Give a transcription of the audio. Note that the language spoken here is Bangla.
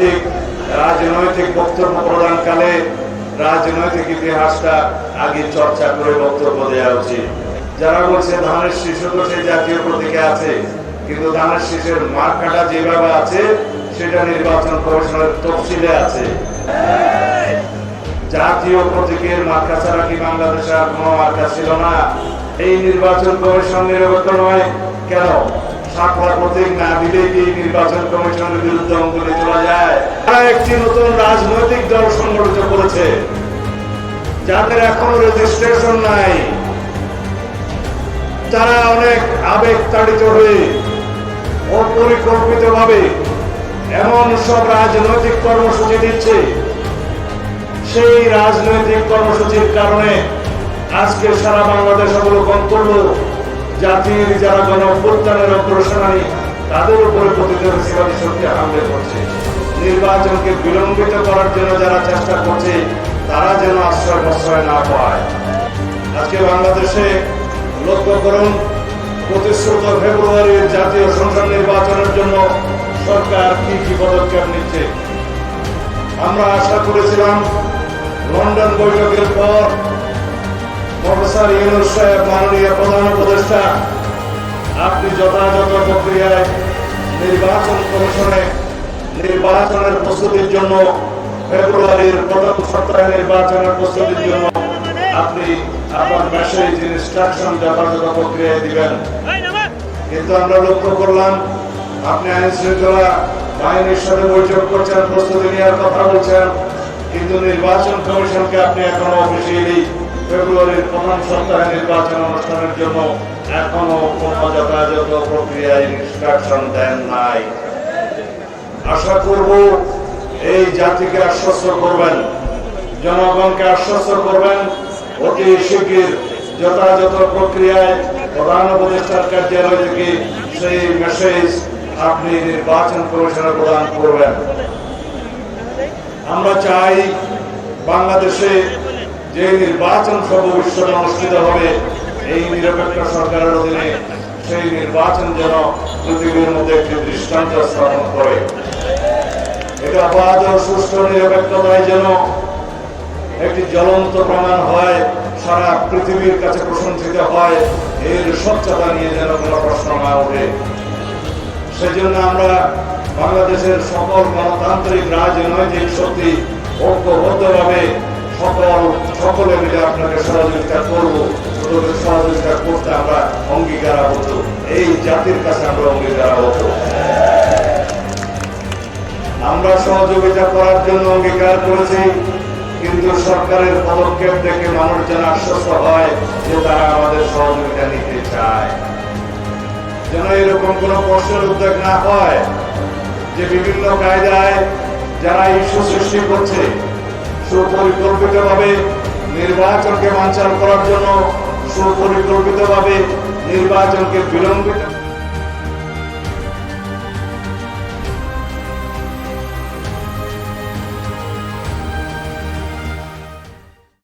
রাজনৈতিক রাজনৈতিক বক্তব্য প্রদানকালে রাজনৈতিক ইতিহাসটা আগে চর্চা করে বক্তব্য দেওয়া উচিত। যারা বলছে ধানের শিশু তো সেই জাতীয় প্রতীকে আছে, কিন্তু ধানের শীষের মার্কাটা যেভাবে আছে, সেটা নির্বাচন কমিশনের তফসিলে আছে। জাতীয় প্রতীকের মার্কা ছাড়া কি বাংলাদেশে আর কোনো মার্কা ছিল না? এই নির্বাচন কমিশন নিরপেক্ষ নয়? কেন? সাতলা প্রতীক না দিলে কি নির্বাচন কমিশনের বিরুদ্ধে একটি নতুন রাজনৈতিক দল সংগঠিত করেছে, যাদের এখনও রেজিস্ট্রেশন নাই, তারা অনেক আবেগ তাড়িত হয়ে অপরিকল্পিত ভাবে এমন সব রাজনৈতিক কর্মসূচি দিচ্ছে। সেই রাজনৈতিক কর্মসূচির কারণে আজকে সারা বাংলাদেশ অবলোকন করল, জাতির যারা গণ অভ্যুত্থানের অগ্রসরানি তাদের উপরে প্রতিযোগিতাবাদী শক্তি হামলে করছে নির্বাচনকে বিলম্বিত করার জন্য যারা চেষ্টা করছে, তারা যেন আশ্রয় প্রশ্রয় না পায়। আজকে বাংলাদেশে লক্ষ্য করুন, প্রতিশ্রুত ফেব্রুয়ারির জাতীয় সংসদ নির্বাচনের জন্য সরকার কি কি পদক্ষেপ নিচ্ছে? আমরা আশা করেছিলাম, লন্ডন বৈঠকের পর প্রফেসর ইউনুস সাহেব, মাননীয় প্রধান উপদেষ্টা, আপনি যথাযথ প্রক্রিয়ায় নির্বাচন কমিশনে নির্বাচনের প্রস্তুতির জন্য ফেব্রুয়ারির প্রথম সপ্তাহে নির্বাচনের প্রস্তুতির জন্য আপনি আপনার মেসেজ ইনস্ট্রাকশন যথাযথ প্রক্রিয়ায় দিবেন। কিন্তু আমরা লক্ষ্য করলাম, আপনি আইন শৃঙ্খলা বাহিনীর সাথে বৈঠক করছেন, প্রস্তুতি নেওয়ার কথা বলছেন, কিন্তু নির্বাচন কমিশনকে আপনি এখনও অফিসিয়ালি ফেব্রুয়ারির প্রথম সপ্তাহে নির্বাচন অনুষ্ঠানের জন্য এখনও কোনো যথাযথ প্রক্রিয়ায় ইনস্ট্রাকশন দেন নাই। আশা করব এই জাতিকে আশ্বস্ত করবেন, জনগণকে আশ্বস্ত করবেন, অতি শিগগির যথাযথ প্রক্রিয়ায় প্রধান উপদেষ্টার কার্যালয় থেকে সেই মেসেজ আপনি নির্বাচন কমিশনে প্রদান করবেন। আমরা চাই বাংলাদেশে যে নির্বাচন সর্ববিশ্বতে অনুষ্ঠিত হবে, এই নিরপেক্ষ সরকারের অধীনে সেই নির্বাচন যেন পৃথিবীর মধ্যে একটি দৃষ্টান্ত স্থাপন করে। এটা অবাধ ও সুষ্ঠু নিরপেক্ষতায় যেন একটি জ্বলন্ত প্রমাণ হয়, সারা পৃথিবীর কাছে প্রশংসিত হয়, এর স্বচ্ছতা নিয়ে যেন কোনো প্রশ্ন না ওঠে। সেজন্য আমরা বাংলাদেশের সকল গণতান্ত্রিক রাজনৈতিক শক্তি ঐক্যবদ্ধভাবে সকল সকলে মিলে আপনাকে সহযোগিতা করব। সহযোগিতা করতে আমরা অঙ্গীকারাবদ্ধ। এই জাতির কাছে আমরা অঙ্গীকারাবদ্ধ। আমরা সহযোগিতা করার জন্য অঙ্গীকার করেছি, কিন্তু সরকারের পদক্ষেপ দেখে মানুষ যেন আশ্বস্ত হয় যে তারা আমাদের সহযোগিতা নিতে চায়। যেন এরকম কোন প্রশ্নের উদ্যোগ না হয় যে বিভিন্ন কায়দায় যারা ইস্যু সৃষ্টি করছে সুপরিকল্পিত ভাবে নির্বাচনকে বাঞ্চাল করার জন্য সুপরিকল্পিত ভাবে নির্বাচনকে বিলম্বিত